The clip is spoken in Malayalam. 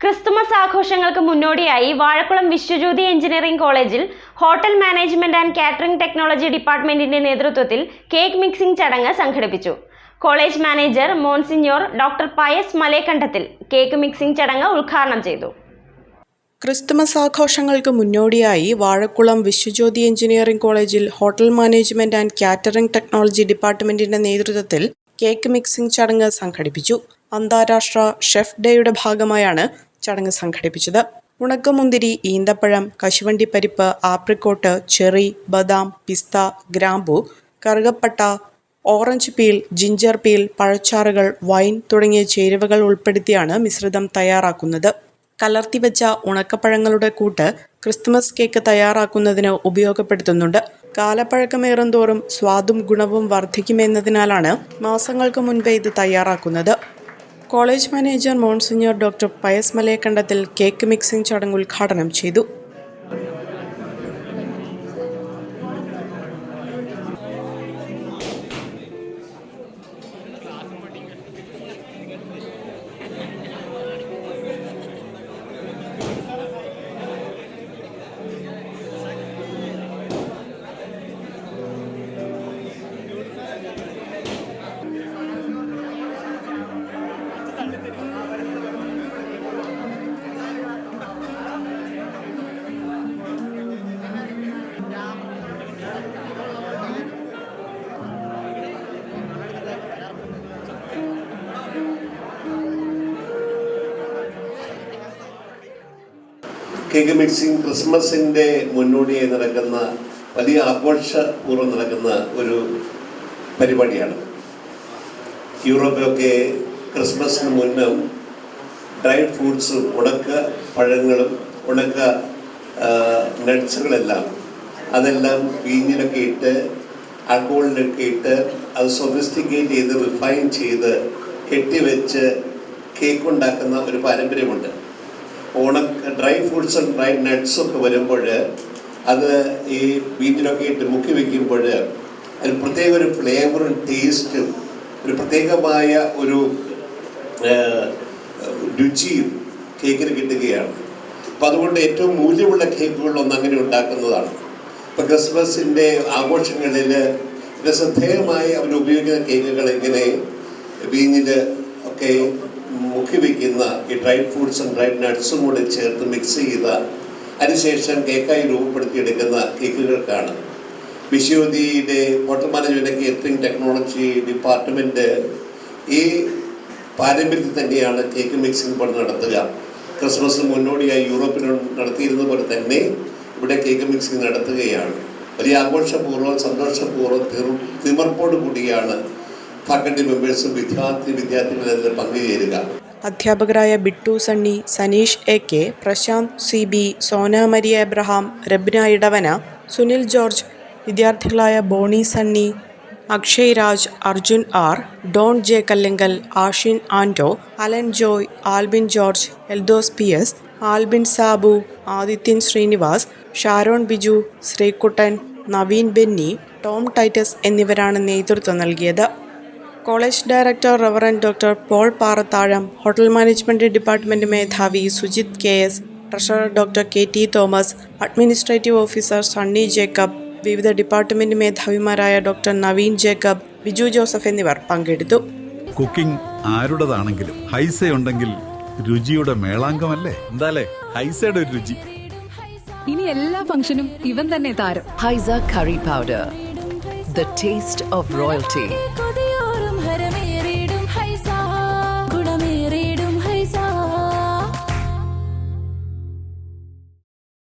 ക്രിസ്തുമസ് ആഘോഷങ്ങൾക്ക് മുന്നോടിയായി വാഴക്കുളം വിശ്വജ്യോതി എഞ്ചിനീയറിംഗ് കോളേജിൽ hotel management and catering technology ഡിപ്പാർട്ട്മെന്റിന്റെ നേതൃത്വത്തിൽ കേക്ക് മിക്സിംഗ് ചടങ്ങ് സംഘടിപ്പിച്ചു. College manager monsignor doctor Pius Malekandathil cake mixing ചടങ്ങ് ഉദ്ഘാടനം ചെയ്തു. ക്രിസ്തുമസ് ആഘോഷങ്ങൾക്ക് മുന്നോടിയായി വാഴക്കുളം വിശ്വജ്യോതി എഞ്ചിനീയറിംഗ് കോളേജിൽ hotel management and catering technology ഡിപ്പാർട്ട്മെന്റിന്റെ നേതൃത്വത്തിൽ കേക്ക് മിക്സിംഗ് ചടങ്ങ് സംഘടിപ്പിച്ചു. അന്താരാഷ്ട്ര ഷെഫ് ഡേയുടെ ഭാഗമായാണ് ചടങ്ങ് സംഘടിപ്പിച്ചത്. ഉണക്കമുന്തിരി ഈന്തപ്പഴം കശുവണ്ടി പരിപ്പ് ആപ്രിക്കോട്ട് ചെറി ബദാം പിസ്ത ഗ്രാമ്പു കറുകപ്പട്ട ഓറഞ്ച് പീൽ ജിഞ്ചർ പീൽ പഴച്ചാറുകൾ വൈൻ തുടങ്ങിയ ചേരുവകൾ ഉൾപ്പെടുത്തിയാണ് മിശ്രിതം തയ്യാറാക്കുന്നത്. കലർത്തിവെച്ച ഉണക്കപ്പഴങ്ങളുടെ കൂട്ട് ക്രിസ്തുമസ് കേക്ക് തയ്യാറാക്കുന്നതിന് ഉപയോഗപ്പെടുത്തുന്നുണ്ട്. കാലപ്പഴക്കമേറും തോറും സ്വാദും ഗുണവും വർദ്ധിക്കുമെന്നതിനാലാണ് മാസങ്ങൾക്ക് മുൻപേ ഇത് തയ്യാറാക്കുന്നത്. College manager monsignor doctor Pius Malayakandathil cake mixing ചടങ്ങ് ഉദ്ഘാടനം ചെയ്തു. കേക്ക് മിക്സിംഗ് ക്രിസ്മസിന്റെ മുന്നോടിയായി നടക്കുന്ന വലിയ ആഘോഷപൂർവം നടക്കുന്ന ഒരു പരിപാടിയാണ്. യൂറോപ്പിലൊക്കെ ക്രിസ്മസിന് മുന്നും ഡ്രൈ ഫ്രൂട്ട്സും ഉണക്ക പഴങ്ങളും ഉണക്ക നട്ട്സുകളെല്ലാം അതെല്ലാം വീഞ്ഞിലൊക്കെ ഇട്ട് ആൾക്കോളിലൊക്കെ ഇട്ട് അത് സൊഫിസ്റ്റിക്കേറ്റ് ചെയ്ത് റിഫൈൻ ചെയ്ത് കെട്ടിവെച്ച് കേക്ക് ഉണ്ടാക്കുന്ന ഒരു പാരമ്പര്യമുണ്ട്. ഉണക്ക ഡ്രൈ ഫ്രൂട്ട്സും ഡ്രൈ നട്ട്സും ഒക്കെ വരുമ്പോൾ അത് ഈ ബീറ്റിലൊക്കെ ഇട്ട് മുക്കി വെക്കുമ്പോൾ അതിന് പ്രത്യേക ഒരു ഫ്ലേവറും ടേസ്റ്റും ഒരു പ്രത്യേകമായ ഒരു രുചിയും കേക്കിന് കിട്ടുകയാണ്. അപ്പം അതുകൊണ്ട് ഏറ്റവും മൂല്യമുള്ള കേക്കുകളൊന്നും അങ്ങനെ ഉണ്ടാക്കുന്നതാണ്. ഇപ്പം ക്രിസ്മസിന്റെ ആഘോഷങ്ങളിൽ ശ്രദ്ധേയമായി അവർ ഉപയോഗിക്കുന്ന കേക്കുകൾ ഇങ്ങനെ വീഞ്ഞിൽ ഒക്കെ മുക്കി വയ്ക്കുന്ന ഈ ഡ്രൈ ഫ്രൂട്ട്സും ഡ്രൈ നട്ട്സും കൂടി ചേർത്ത് മിക്സ് ചെയ്ത അതിനുശേഷം കേക്കായി രൂപപ്പെടുത്തിയെടുക്കുന്ന കേക്കുകൾക്കാണ് വിശ്വതിയുടെ hotel management catering technology department ഈ പാരമ്പര്യത്തിൽ തന്നെയാണ് കേക്ക് മിക്സിംഗ് പഠനം നടത്തുക. ക്രിസ്മസ് മുന്നോടിയായി യൂറോപ്പിൽ നടത്തിയിരുന്ന പോലെ തന്നെ ഇവിടെ കേക്ക് മിക്സിംഗ് നടത്തുകയാണ്. വലിയ ആഘോഷപൂർവം സന്തോഷപൂർവം തിമർപ്പോട് കൂടിയാണ് ഫാക്കൽറ്റി മെമ്പേഴ്സും വിദ്യാർത്ഥി വിദ്യാർത്ഥികളെല്ലാം പങ്കുചേരുക. അധ്യാപകരായ Bittu Sunny Saneesh A K Prashanth C B Sona Maria Abraham Rabna Edavana Sunil George വിദ്യാർത്ഥികളായ Bony Sunny Akshay Raj Arjun R Don J Kallinkal Ashin Ando Alan Joy Albin George Eldhose P S Albin Sabu Adithyan Srinivas Sharon Biju Sreekuttan Naveen Benny Tom Titus എന്നിവരാണ് നേതൃത്വം നൽകിയത്. College director reverend doctor Paul Parathazham hotel management department മേധാവി Sujith K S treasurer doctor K T Thomas administrative officer Sunny Jacob വിവിധ department മേധാവിമാരായ doctor Naveen Jacob Biju Joseph എന്നിവർ പങ്കെടുത്തു. കുക്കിംഗ് ആരുടേതാണെങ്കിലും ഹൈസ ഉണ്ടെങ്കിൽ രുചിയുടെ മേളാങ്കമല്ലേ? എന്താലേ? ഹൈസയുടെ ഒരു രുചി. ഇനി എല്ലാ ഫംഗ്ഷനും ഇവൻ തന്നെ താരം. Haiza curry powder The taste of royalty.